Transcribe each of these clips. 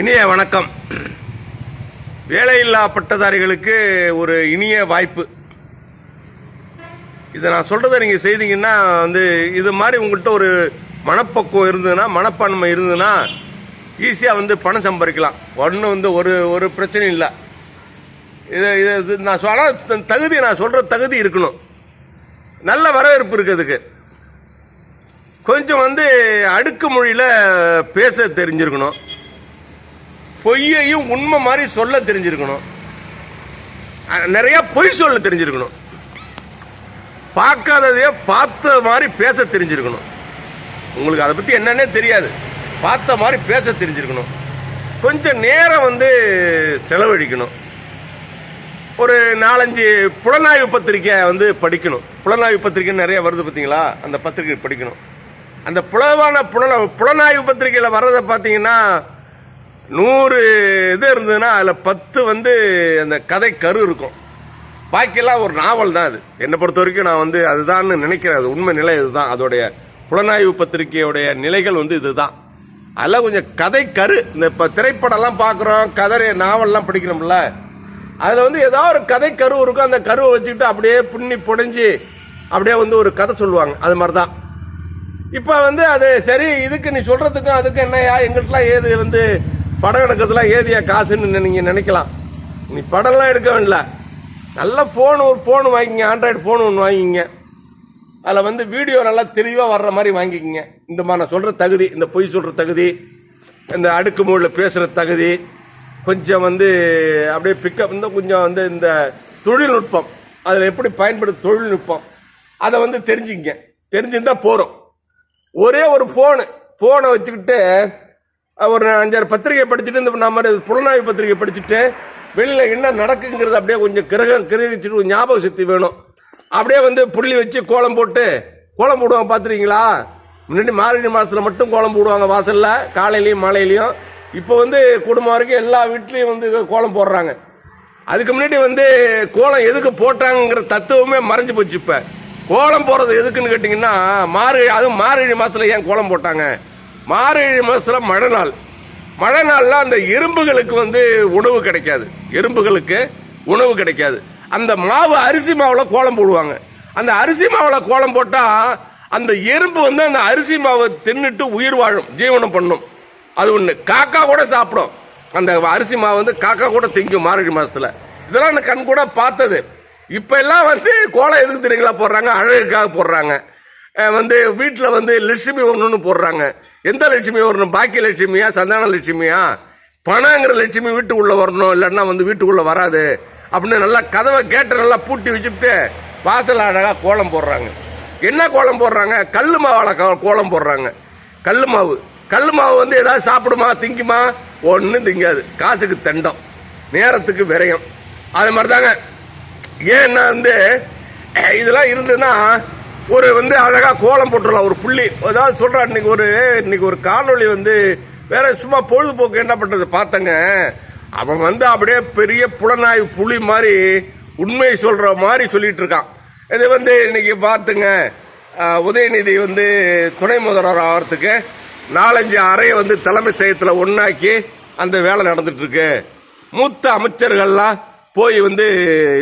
இனிய வணக்கம். வேலையில்லா பட்டதாரிகளுக்கு ஒரு இனிய வாய்ப்பு. இதை நான் சொல்கிறத நீங்கள் செய்தீங்கன்னா வந்து இது மாதிரி உங்கள்கிட்ட ஒரு மனப்பக்குவம் இருந்ததுன்னா மனப்பான்மை இருந்ததுன்னா ஈஸியாக வந்து பணம் சம்பாதிக்கலாம். ஒன்றும் வந்து ஒரு ஒரு பிரச்சனையும் இல்லை. இது இது இது நான் சொல்ல தகுதி நான் சொல்கிற தகுதி இருக்கணும். நல்ல வரவேற்பு இருக்குது அதுக்கு. கொஞ்சம் வந்து அடுக்கு மொழியில் பேச தெரிஞ்சிருக்கணும். பொய்யையும் உண்மை மாதிரி சொல்ல தெரிஞ்சிருக்கணும். நிறையா நிறைய பொய் சொல்ல தெரிஞ்சிருக்கணும். பார்க்காததையே பார்த்த மாதிரி பேச தெரிஞ்சிருக்கணும். உங்களுக்கு அதை பற்றி என்னன்னே தெரியாது. பார்த்த மாதிரி பேச தெரிஞ்சிருக்கணும். கொஞ்சம் நேரம் வந்து செலவழிக்கணும். ஒரு நாலஞ்சு புலனாய்வு பத்திரிக்கை வந்து படிக்கணும். புலனாய்வு பத்திரிக்கை நிறைய வருது பார்த்தீங்களா? அந்த பத்திரிக்கை படிக்கணும். அந்த புலவான புலன புலனாய்வு பத்திரிக்கையில் வர்றதை பார்த்தீங்கன்னா நூறு இது இருந்ததுன்னா அதில் பத்து வந்து அந்த கதை கரு இருக்கும். பாக்கியெல்லாம் ஒரு நாவல் தான் அது. என்னை பொறுத்த வரைக்கும் நான் வந்து அதுதான் நினைக்கிறேன். அது உண்மை நிலை இதுதான். அதோடைய புலனாய்வு பத்திரிகையுடைய நிலைகள் வந்து இதுதான். அதெல்லாம் கொஞ்சம் கதை கரு. இந்த இப்போ திரைப்படம்லாம் பார்க்குறோம் கதை நாவல்லாம் படிக்கிறோம்ல. அதில் வந்து ஏதாவது ஒரு கதை கரு இருக்கும். அந்த கருவை வச்சுக்கிட்டு அப்படியே புண்ணி புடைஞ்சி அப்படியே வந்து ஒரு கதை சொல்லுவாங்க. அது மாதிரி தான் இப்போ வந்து அது சரி இதுக்கு நீ சொல்கிறதுக்கும் அதுக்கும் என்னையா எங்கிட்டலாம் ஏது வந்து படம் எடுக்கிறதுலாம் ஏதியா காசுன்னு நீங்கள் நினைக்கலாம். நீ படம்லாம் எடுக்க வேண்டிய நல்ல ஃபோன் ஒரு ஃபோன் வாங்கிங்க ஆண்ட்ராய்டு ஃபோன் ஒன்று வாங்கிங்க அதில் வந்து வீடியோ நல்லா தெளிவாக வர்ற மாதிரி வாங்கிக்கிங்க. இந்த மாதிரி நான் சொல்கிற தகுதி இந்த பொய் சொல்கிற தகுதி இந்த அடுக்கு மொழியில் பேசுகிற தகுதி கொஞ்சம் வந்து அப்படியே பிக்கப் வந்து கொஞ்சம் வந்து இந்த தொழில்நுட்பம். அதில் எப்படி பயன்படுத்த தொழில்நுட்பம். அதை வந்து தெரிஞ்சுக்கங்க. தெரிஞ்சிருந்தால் போகிறோம் ஒரே ஒரு ஃபோனு ஃபோனை வச்சுக்கிட்டு ஒரு அஞ்சாறு பத்திரிகை படிச்சுட்டு இந்த நம்ம புலனாய்வு பத்திரிகை படிச்சுட்டு வெளியில் என்ன நடக்குங்கிறது அப்படியே கொஞ்சம் கிரகம் கிரகிச்சுட்டு ஒரு ஞாபக சக்தி வேணும். அப்படியே வந்து புள்ளி வச்சு கோலம் போட்டு கோலம் போடுவாங்க பார்த்துருக்கீங்களா? முன்னாடி மார்கழி மாதத்தில் மட்டும் கோலம் போடுவாங்க வாசலில் காலையிலையும் மாலையிலையும். இப்போ வந்து குடும்பம் வரைக்கும் எல்லா வீட்லேயும் வந்து கோலம் போடுறாங்க. அதுக்கு முன்னாடி வந்து கோலம் எதுக்கு போட்டாங்கிற தத்துவமே மறைஞ்சு போச்சு இப்போ. கோலம் போடுறது எதுக்குன்னு கேட்டிங்கன்னா மார்கழி அதுவும் மார்கழி மாதத்தில் ஏன் கோலம் போட்டாங்க? மார்கழி மாதத்தில் மழை நாள். மழை நாளில் அந்த எறும்புகளுக்கு வந்து உணவு கிடைக்காது. எறும்புகளுக்கு உணவு கிடைக்காது. அந்த மாவு அரிசி மாவில் கோலம் போடுவாங்க. அந்த அரிசி மாவில் கோலம் போட்டால் அந்த எறும்பு வந்து அந்த அரிசி மாவை தின்னுட்டு உயிர் வாழும் ஜீவனம் பண்ணும். அது ஒன்று காக்கா கூட சாப்பிடும். அந்த அரிசி மாவு வந்து காக்கா கூட திங்கும் மார்கழி மாதத்தில் இதெல்லாம் நான் கண் கூட பார்த்தது. இப்போ எல்லாம் வந்து கோலம் எதுக்கு தெரியுங்களா போடுறாங்க? அழகுக்காக போடுறாங்க. வந்து வீட்டில் வந்து லட்சுமி ஒன்றுன்னு போடுறாங்க. எந்த லட்சுமி வரணும்? பாக்கிய லட்சுமியா? சந்தான லட்சுமியா? பணங்கிற லட்சுமி வீட்டுக்குள்ளே வரணும். இல்லைன்னா வந்து வீட்டுக்குள்ளே வராது. அப்படின்னு நல்லா கதவை கேட்டு நல்லா பூட்டி வச்சுட்டு வாசல் அழகாக கோலம் போடுறாங்க. என்ன கோலம் போடுறாங்க? கல் மாவால் கோலம் போடுறாங்க. கல் மாவு. கல் மாவு வந்து ஏதாவது சாப்பிடுமா? திங்குமா? ஒன்றும் திங்காது. காசுக்கு தண்டம். நேரத்துக்கு விரயம். அது மாதிரி தாங்க ஏன்னா வந்து இதெல்லாம் இருந்ததுன்னா ஒரு வந்து அழகாக கோலம் போட்டுடலாம் ஒரு புள்ளி. அதாவது சொல்றா இன்னைக்கு ஒரு இன்னைக்கு ஒரு காணொளி வந்து வேற சும்மா பொழுதுபோக்கு என்ன பண்ணுறது பார்த்தங்க? அவன் வந்து அப்படியே பெரிய புலனாய்வு புலி மாதிரி உண்மையை சொல்கிற மாதிரி சொல்லிட்டு இருக்கான். இது வந்து இன்னைக்கு பார்த்துங்க உதயநிதி வந்து துணை முதல்வர் ஆகிறதுக்கு நாலஞ்சு அறையை வந்து தலைமை செய்யத்தில் ஒன்றாக்கி அந்த வேலை நடந்துட்டுருக்கு மூத்த அமைச்சர்கள்லாம் போய் வந்து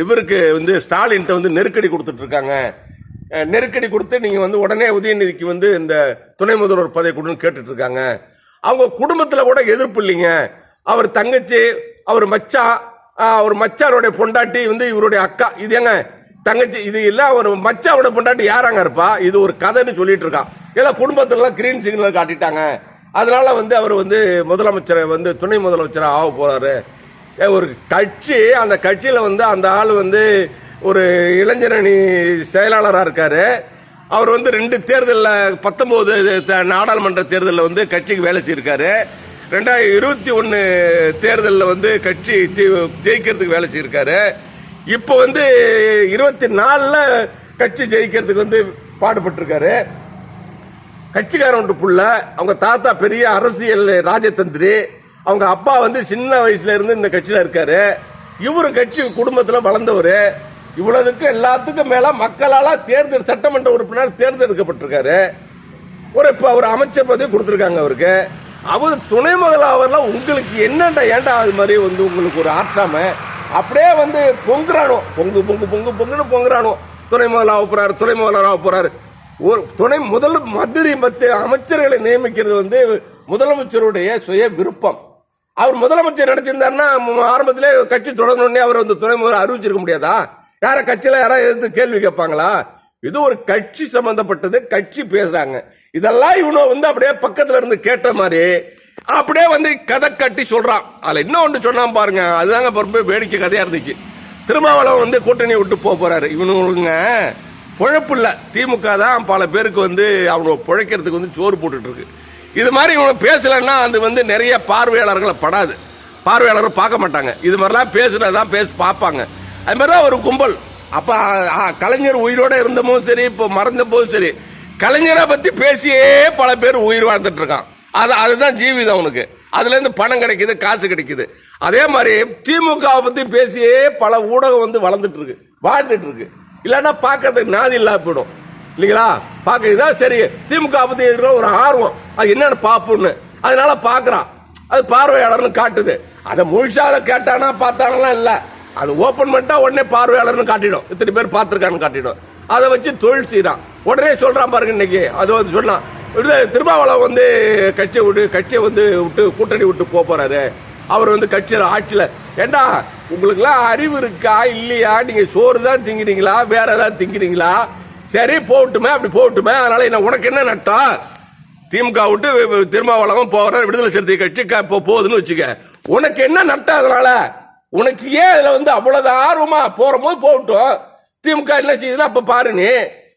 இவருக்கு வந்து ஸ்டாலின்கிட்ட வந்து நெருக்கடி கொடுத்துட்ருக்காங்க நெருக்கடி கொடுத்து நீங்கள் வந்து உடனே உதயநிதிக்கு வந்து இந்த துணை முதல்வர் பதவி கொடுன்னு கேட்டுட்ருக்காங்க. அவங்க குடும்பத்தில் கூட எதிர்ப்பு இல்லைங்க. அவர் தங்கச்சி அவர் மச்சா அவர் மச்சாரோடைய பொண்டாட்டி வந்து இவருடைய அக்கா. இது ஏங்க தங்கச்சி இது இல்லை அவர் மச்சாவோட பொண்டாட்டி யாராங்க இருப்பா? இது ஒரு கதைன்னு சொல்லிட்டு இருக்கான் எல்லாம் குடும்பத்துலலாம் கிரீன் சிக்னல் காட்டிட்டாங்க. அதனால வந்து அவர் வந்து முதலமைச்சரை வந்து துணை முதலமைச்சராக ஆக போகிறாரு ஒரு கட்சி அந்த கட்சியில் வந்து அந்த ஆள் வந்து ஒரு இளைஞரணி செயலாளராக இருக்கார். அவர் வந்து ரெண்டு தேர்தலில் பத்தொம்போது நாடாளுமன்ற தேர்தலில் வந்து கட்சிக்கு வேலை செய்யிருக்காரு ரெண்டாயிரத்தி இருபத்தி ஒன்று தேர்தலில் வந்து கட்சி ஜெயிக்கிறதுக்கு வேலை செய்யிருக்காரு இப்போ வந்து இருபத்தி நாலில் கட்சி ஜெயிக்கிறதுக்கு வந்து பாடுபட்டிருக்காரு. கட்சிக்காரன் ஒன்று புள்ள அவங்க தாத்தா பெரிய அரசியல் ராஜதந்திரி. அவங்க அப்பா வந்து சின்ன வயசுல இருந்து இந்த கட்சியில் இருக்காரு. இவரு கட்சி குடும்பத்தில் வளர்ந்தவர். இவ்வளவுக்கு எல்லாத்துக்கும் மேல மக்களால தேர்ந்தெடு சட்டமன்ற உறுப்பினர் தேர்ந்தெடுக்கப்பட்டிருக்காரு. ஒரு இப்போ ஒரு அமைச்சர் பதவி கொடுத்துருக்காங்க அவருக்கு. அவர் துணை முதல்வர்லாம் உங்களுக்கு என்னண்டா ஏன்டா அது மாதிரி வந்து உங்களுக்கு ஒரு ஆற்றாம அப்படியே வந்து பொங்குறானோ பொங்கு பொங்கு பொங்கு பொங்குன்னு பொங்குறானோ. துணை முதலாக போறாரு துணை முதல்வராக போறாரு. ஒரு துணை முதல் மந்திரி மத்திய அமைச்சர்களை நியமிக்கிறது வந்து முதலமைச்சருடைய சுய விருப்பம். அவர் முதலமைச்சர் நினைச்சிருந்தாருன்னா ஆரம்பத்திலே கட்சி தொடங்கணுன்னே அவர் வந்து துணை முதல்வர் அறிவிச்சிருக்க முடியாதா? யார கட்சியில யாராவது எதிர்த்து கேள்வி கேட்பாங்களா? இது ஒரு கட்சி சம்பந்தப்பட்டது கட்சி பேசுறாங்க. இதெல்லாம் இவனோ வந்து அப்படியே பக்கத்துல இருந்து கேட்ட மாதிரி அப்படியே வந்து கதை கட்டி சொல்றான். அதுல இன்னும் ஒன்று சொன்னான் பாருங்க அதுதாங்க ரொம்ப வேடிக்கை கதையா இருந்துச்சு. திருமாவளவன் வந்து கூட்டணி விட்டு போக போறாரு. இவனுங்க பொழப்பு இல்லை. திமுக தான் பல பேருக்கு வந்து அவங்க பிழைக்கிறதுக்கு வந்து சோறு போட்டுட்டு இருக்கு. இது மாதிரி இவங்க பேசலைன்னா அது வந்து நிறைய பார்வையாளர்களை படாது. பார்வையாளர்கள் பார்க்க மாட்டாங்க. இது மாதிரிலாம் பேசுனதான் பேசி பார்ப்பாங்க. அது மாதிரி தான் ஒரு கும்பல். அப்போ ஆ, கலைஞர் உயிரோட இருந்தமும் சரி இப்போ மறந்த போதும் சரி கலைஞரை பற்றி பேசியே பல பேர் உயிர் வாழ்ந்துட்டு இருக்கான் அது அதுதான் ஜீவிதம் அவனுக்கு அதுலேருந்து பணம் கிடைக்குது காசு கிடைக்குது. அதே மாதிரி திமுகவை பற்றி பேசியே பல ஊடகம் வந்து வளர்ந்துட்டு இருக்கு வாழ்ந்துட்டு இருக்கு இல்லைன்னா பார்க்கறதுக்கு நாதி இல்லாம போயிடும். இல்லைங்களா? பார்க்க இதான் சரி திமுக பற்றி எழுதுற ஒரு ஆர்வம். அது என்னன்னு பார்ப்போம்னு. அதனால பார்க்குறான். அது பார்வையாளர்னு காட்டுது. அதை முழுசாக கேட்டானா பார்த்தானலாம் இல்லை. அது ஓப்பன் பண்ணிட்டா உடனே பார்வையாளர்னு காட்டிடும். இத்தனை பேர் பார்த்துருக்கான்னு காட்டிடும். அதை வச்சு தொழில் செய்கிறான் உடனே சொல்கிறான் பாருங்க இன்னைக்கு. அது வந்து சொன்னான். இது திருமாவளவன் வந்து கட்சியை விட்டு கட்சியை வந்து விட்டு கூட்டணி விட்டு போக போகிறாரு அவர் வந்து கட்சியில் ஆட்சியில். ஏண்டா உங்களுக்குலாம் அறிவு இருக்கா இல்லையா? நீங்கள் சோறு தான் திங்கிறீங்களா? வேற ஏதாவது திங்கிறீங்களா? சரி போகட்டுமே அப்படி போகட்டுமே. அதனால் என்ன உனக்கு என்ன நட்டம்? திமுக விட்டு வி- போகிறார் திருமாவளவன் விடுதலை சிறுத்தை கட்சி க- இப்போ போகுதுன்னு வச்சுக்க. உனக்கு என்ன நட்டம் அதனால? உனக்கு ஏன் அதில் வந்து அவ்வளவு ஆர்வமா போற போது போகட்டும்? திமுக என்ன செய்யுதுன்னா அப்ப பாரு நீ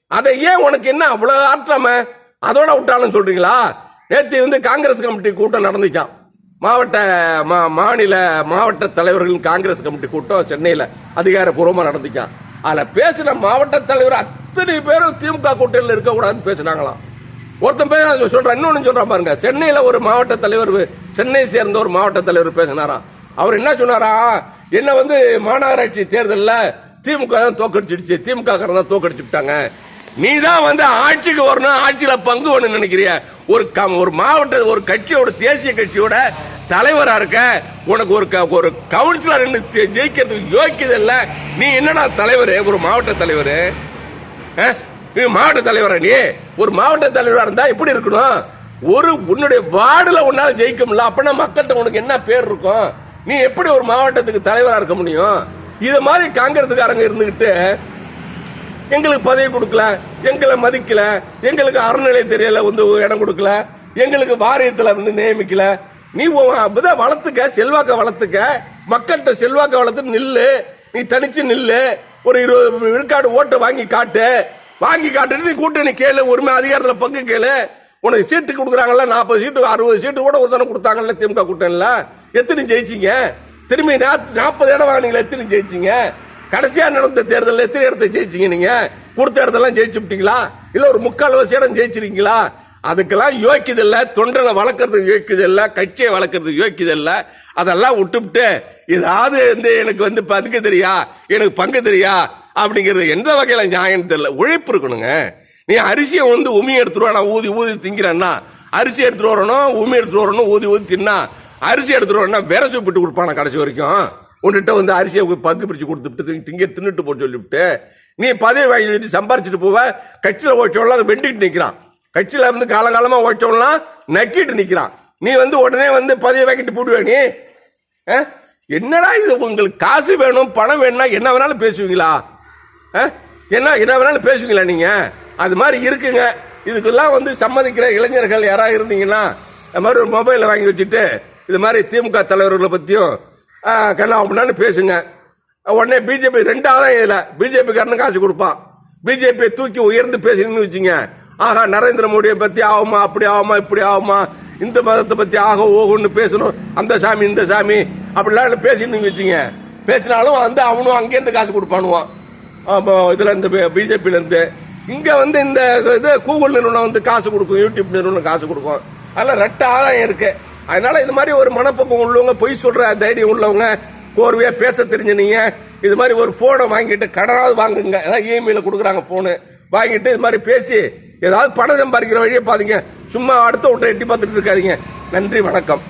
அதை ஏன் உனக்கு என்ன அவ்வளவு ஆற்றாம? அதோட விட்டாலும் சொல்றீங்களா? நேற்று வந்து காங்கிரஸ் கமிட்டி கூட்டம் நடந்துச்சான் மாவட்ட மா- மாநில மாவட்ட தலைவர்களின் காங்கிரஸ் கமிட்டி கூட்டம் சென்னையில் அதிகாரப்பூர்வமாக நடந்துச்சான் அதில் பேசின மாவட்ட தலைவர் அத்தனை பேரும் திமுக கூட்டணியில் இருக்கக்கூடாதுன்னு பேசினாங்களாம். ஒருத்தன் பேர் சொல்கிறேன் இன்னொன்று சொல்கிறான் பாருங்க. சென்னையில் ஒரு மாவட்ட தலைவர் சென்னை சேர்ந்த ஒரு மாவட்ட தலைவர் பேசினாராம். அவர் என்ன சொன்னாரா? என்ன வந்து மாநகராட்சி தேர்தலில் திமுக தான் தோக்கடிச்சிடுச்சு. திமுக தான் தோக்கடிச்சு விட்டாங்க. நீ தான் வந்து ஆட்சிக்கு வரணும் ஆட்சியில் பங்கு வேணும்னு நினைக்கிறிய. ஒரு கம் ஒரு மாவட்ட ஒரு கட்சியோட தேசிய கட்சியோட தலைவராக இருக்க உனக்கு ஒரு க- ஒரு கவுன்சிலர் ஜெயிக்கிறதுக்கு யோக்கியது இல்லை. நீ என்னடா தலைவர்? ஒரு மாவட்ட தலைவர். நீ மாவட்ட தலைவரா நீ? ஒரு மாவட்ட தலைவராக இருந்தால் எப்படி இருக்கணும்? ஒரு உன்னுடைய வார்டில் உன்னால ஜெயிக்க முடியல. அப்படின்னா மக்கள்கிட்ட உனக்கு என்ன பேர் இருக்கும்? நீ எப்படி ஒரு மாவட்டத்துக்கு தலைவராக இருக்க முடியும்? இது மாதிரி காங்கிரஸ்காரங்க இருந்துகிட்டு எங்களுக்கு பதவி கொடுக்கல எங்களை மதிக்கல எங்களுக்கு அறநிலை தெரியல வந்து இடம் கொடுக்கல எங்களுக்கு வாரியத்தில் வந்து நியமிக்கல. நீ இதை வளர்த்துக்க செல்வாக்க வளர்த்துக்க மக்கள்கிட்ட செல்வாக்க வளர்த்து நில்லு. நீ தனிச்சு நில்லு. ஒரு இருபது விழுக்காடு ஓட்டை வாங்கி காட்டு. வாங்கி காட்டுட்டு நீ கூட்டணி கேளு உரிமை அதிகாரத்தில் பங்கு கேளு. உனக்கு சீட்டு கொடுக்குறாங்கல்ல நாற்பது சீட்டு அறுபது சீட்டு கூட ஒரு தானே கொடுத்தாங்கல்ல திமுக கூட்டணியில். எத்தனை ஜெயிச்சீங்க? திரும்பி நாற்பது இடம் வாங்கினீங்களா எத்தனை ஜெயிச்சீங்க? கடைசியா நடந்த தேர்தலில் எத்தனை இடத்தை ஜெயிச்சீங்க நீங்க? கொடுத்த இடத்தெல்லாம் ஜெயிச்சு விட்டீங்களா? இல்ல ஒரு முக்கால்வாசி இடம் ஜெயிச்சிருக்கீங்களா? அதுக்கெல்லாம் யோக்கியது இல்ல தொண்டனை வளர்க்கறதுக்கு யோக்கியது இல்ல கட்சியை வளர்க்கறதுக்கு யோக்கியது இல்ல அதெல்லாம் விட்டுவிட்டு ஏதாவது வந்து எனக்கு வந்து பதுக்க தெரியா? எனக்கு பங்கு தெரியா? அப்படிங்கிறது எந்த வகையில நியாயம் தெரியல. உழைப்பு இருக்கணுங்க. நீ அரிசியை வந்து உமி எடுத்துருவா நான் ஊதி ஊதி திங்கிறேன்னா. அரிசி எடுத்துட்டு வரணும் உமி எடுத்துட்டு வரணும் ஊதி ஊதி தின்னா. அரிசி எடுத்துருவோம்னா வேற சூப்பிட்டு விட்டு கொடுப்பானா கடைசி வரைக்கும்? உன்கிட்ட வந்து அரிசியை பங்கு பிரித்து கொடுத்துட்டு திங்க தின்னுட்டு போட்டு சொல்லிவிட்டு நீ பதவி வாங்கி வாங்கிட்டு சம்பாரிச்சிட்டு போவ கட்சியில் ஓட்டவெல்லாம் அதை வெட்டிட்டு நிற்கிறான் கட்சியில் இருந்து காலகாலமாக ஓட்டவெல்லாம் நக்கிட்டு நிற்கிறான் நீ வந்து உடனே வந்து பதவி வாங்கிட்டு போடுவே நீ? ஆ? என்னடா இது உங்களுக்கு காசு வேணும் பணம் வேணும்னா என்ன வேணாலும் பேசுவீங்களா? ஆ? என்ன என்ன வேணாலும் பேசுவீங்களா நீங்கள் அது மாதிரி இருக்குங்க. இதுக்கெல்லாம் வந்து சம்மதிக்கிற இளைஞர்கள் யாராவது இருந்தீங்கன்னா அது மாதிரி ஒரு மொபைலை வாங்கி வச்சுட்டு இது மாதிரி திமுக தலைவர்களை பற்றியும் கண்ணாமண்ணான்னு பேசுங்க. உடனே பிஜேபி ரெண்டாவது இதில் பிஜேபி காசு கொடுப்பான். பிஜேபியை தூக்கி உயர்ந்து பேசணும்னு வச்சுங்க. ஆகா நரேந்திர மோடியை பற்றி ஆகுமா அப்படி ஆகுமா இப்படி ஆகுமா இந்த மதத்தை பற்றி ஆக ஓகுன்னு பேசணும். அந்த சாமி இந்த சாமி அப்படிலாம் பேசின்னு வச்சுங்க. பேசினாலும் வந்து அவனும் அங்கேருந்து காசு கொடுப்பானுவான். இதில் இந்த பிஜேபியிலேருந்து இங்கே வந்து இந்த இது கூகுள் நிறுவனம் வந்து காசு கொடுக்கும் யூடியூப் நிறுவனம் காசு கொடுக்கும். அதெல்லாம் ரெட்ட ஆதாயம் இருக்குது அதனால இது மாதிரி ஒரு மனப்பக்குவம் உள்ளவங்க பொய் சொல்ற தைரியம் உள்ளவங்க கோர்வையா பேச தெரிஞ்ச நீங்க இது மாதிரி ஒரு போனை வாங்கிட்டு கடனாவது வாங்குங்க. ஏதாவது இஎம்ஐல கொடுக்குறாங்க போனு வாங்கிட்டு இது மாதிரி பேசி ஏதாவது பணம் சம்பாதிக்கிற வழியை பாதிங்க சும்மா அடுத்த விட்ட எட்டி பார்த்துட்டு இருக்காதிங்க. நன்றி வணக்கம்.